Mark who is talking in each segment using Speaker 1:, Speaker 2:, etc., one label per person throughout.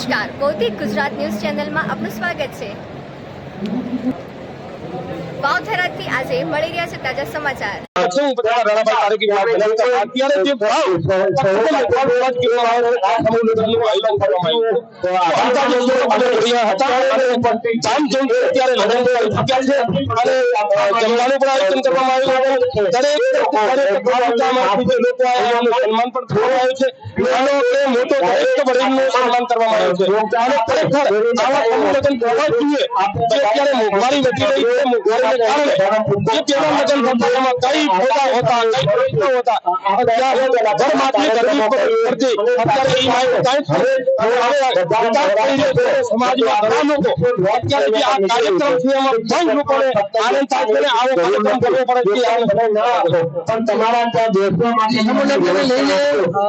Speaker 1: નમસ્કાર. ભૌતિક ગુજરાત ન્યૂઝ ચેનલમાં આપનું સ્વાગત છે. વાવધરાથી આજે મળી રહ્યા છે તાજા સમાચાર.
Speaker 2: રાણાભાઈ તારીખી અત્યારે જે ભાવ છે, આ સમૂહ આયોજન કરવામાં આવ્યું. છે. મોંઘવારી વધી રહી છે મોંઘવારીને કારણે જે પેલા લગ્ન કઈ ફોટા હોતા કઈ હોતા ઘરમાંથી ગરમી પડતી અત્યારે એ છે સમાજમાં ઘણા લોકો અત્યારે જે આ કાર્યક્રમ છે એમાં ઘણા લોકોને આનંદ થાય છે આવો કાર્યક્રમ કરવો પડે છે
Speaker 3: પણ તમારા ત્યાં દેશોમાંથી
Speaker 4: સમુદ્રને લઈને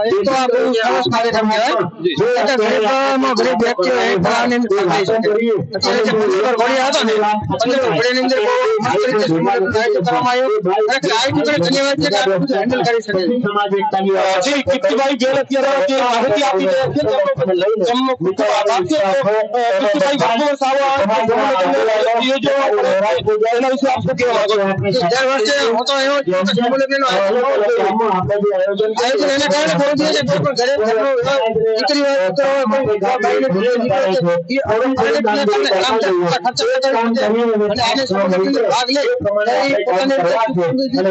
Speaker 4: એક તો આ બહુ સરસ કાર્યક્રમ કહેવાય ગરીબમાં ગરીબ વ્યક્તિઓ એ ફળાની અંદર ભાગ અત્યારે જે પંચોતેર ઘોડિયા ને પંચોતેર ઘોડિયાની અંદર બહુ મસ્ત રીતે સમુદ્રનું આયોજન કરવામાં આવ્યું ખર્ચા ભાગ લે પોતાની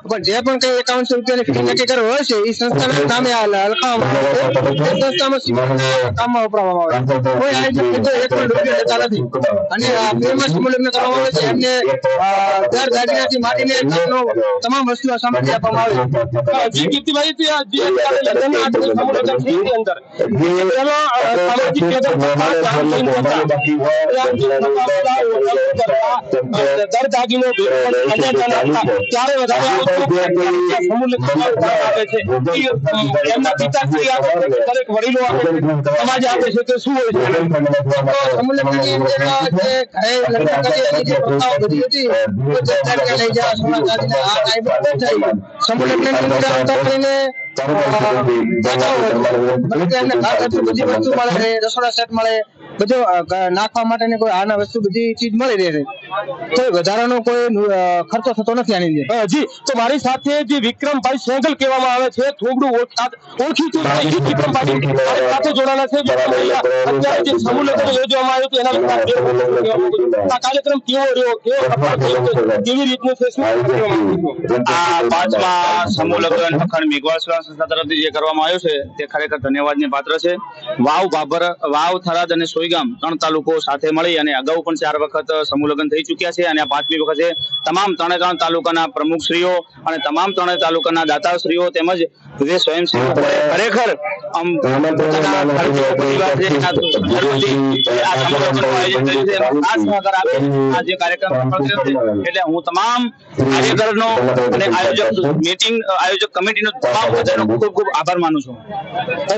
Speaker 4: પણ જે પણ કઈ એકાઉન્ટ રૂપિયાની ફી નક્કી કરવી હોય છે એ સંસ્થાના નામે આ લખાવવામાં આવે છે એ સંસ્થામાં કામમાં વપરાવવામાં આવે. કોઈ આયોજક એક પણ રૂપિયો લેતા નથી. અને આ ફેમસ સમૂહ કરવામાં આવે છે એમને દર દાગીનાથી માંડીને કામનો તમામ વસ્તુ સામગ્રી આપવામાં આવે છે.
Speaker 2: જી કીર્તિભાઈ જે અંદર. સામાજિક દર દાગીનો ત્યારે વધારે છે. એમના પિતાશ્રી આપે છે દરેક વડીલો આપે છે સમાજ આપે છે શું હોય છે?
Speaker 4: અંદર જે ઘરે લગ્ન જે પ્રથાઓ બધી હતી. લઈ સોના ચાંદીના અંદર આવતા કરીને રસોડા સેટ મળે બધું નાખવા માટેની કોઈ આના વસ્તુ બધી ચીજ મળી રહે છે. કોઈ વધારાનો કોઈ ખર્ચો થતો નથી આની અંદર.
Speaker 2: જી. તો મારી સાથે જે વિક્રમભાઈ સેંગલ કહેવામાં આવે છે થોડું ઓળખીતું વિક્રમભાઈ સાથે જોડાના છે. અત્યારે જે સમૂહ યોજવામાં આવ્યું એના વિશે કાર્યક્રમ કેવો રહ્યો? કેવો રીતનું છે?
Speaker 5: આ પાંચમા સમૂહ લગ્ન અખંડ મેઘવાળ સેવા સંસ્થા તરફથી જે કરવામાં આવ્યો છે તે ખરેખર ધન્યવાદને પાત્ર છે. વાવ બાબર વાવ થરાદ અને સોઈગામ ત્રણ તાલુકો સાથે મળી અને અગાઉ પણ ચાર વખત સમૂહ લગ્ન થઈ ચૂક્યા છે અને આ પાંચમી વખતે તમામ ત્રણે ત્રણ તાલુકાના પ્રમુખશ્રીઓ અને તમામ ત્રણે તાલુકાના દાતાશ્રીઓ તેમજ કર્યું માનું છું.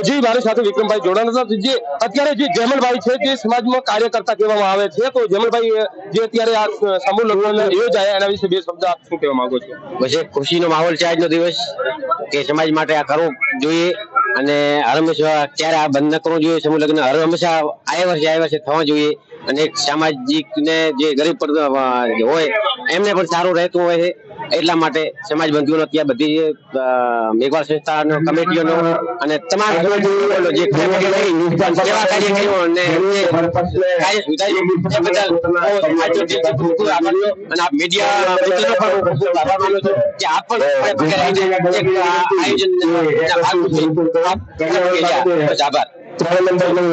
Speaker 2: જી, મારી સાથે વિક્રમભાઈ જોડાણ અત્યારે જે જેમલભાઈ છે, જે સમાજમાં કાર્યકર્તા કહેવામાં આવે છે, તો જેમલભાઈ જે અત્યારે સમૂહ લગ્ન યોજાય એના વિશે બે શબ્દ આપ શું કહેવા માંગો છો?
Speaker 6: એક ખુશીનો માહોલ છે આજનો દિવસ કે સમાજ માટે આ કરવું જોઈએ અને હંમેશા ત્યારે આ બંધ કરવું જોઈએ. સમૂહ લગ્ન હર હંમેશા આયા વર્ષે આયા વર્ષે થવા જોઈએ અને સામાજિક ને જે ગરીબ પર હોય એમને પણ સારું રહેતું હોય છે. એટલા માટે સમાજ બંધુઓનો ત્યાં બધી મેઘવાળ સંસ્થાનો કમિટીઓનો અને તમામ જે સેવા કાર્ય કર્યું અને કાર્ય સુધાર્યું. અને આ મીડિયા મિત્રોનો પણ ખૂબ આભાર માનું છું કે આપ પણ પગે લાગીને એક આ આયોજનના ભાગ છે. આપ પગે લાગ્યા. બસ આભાર
Speaker 3: ત્રણ નંબરનું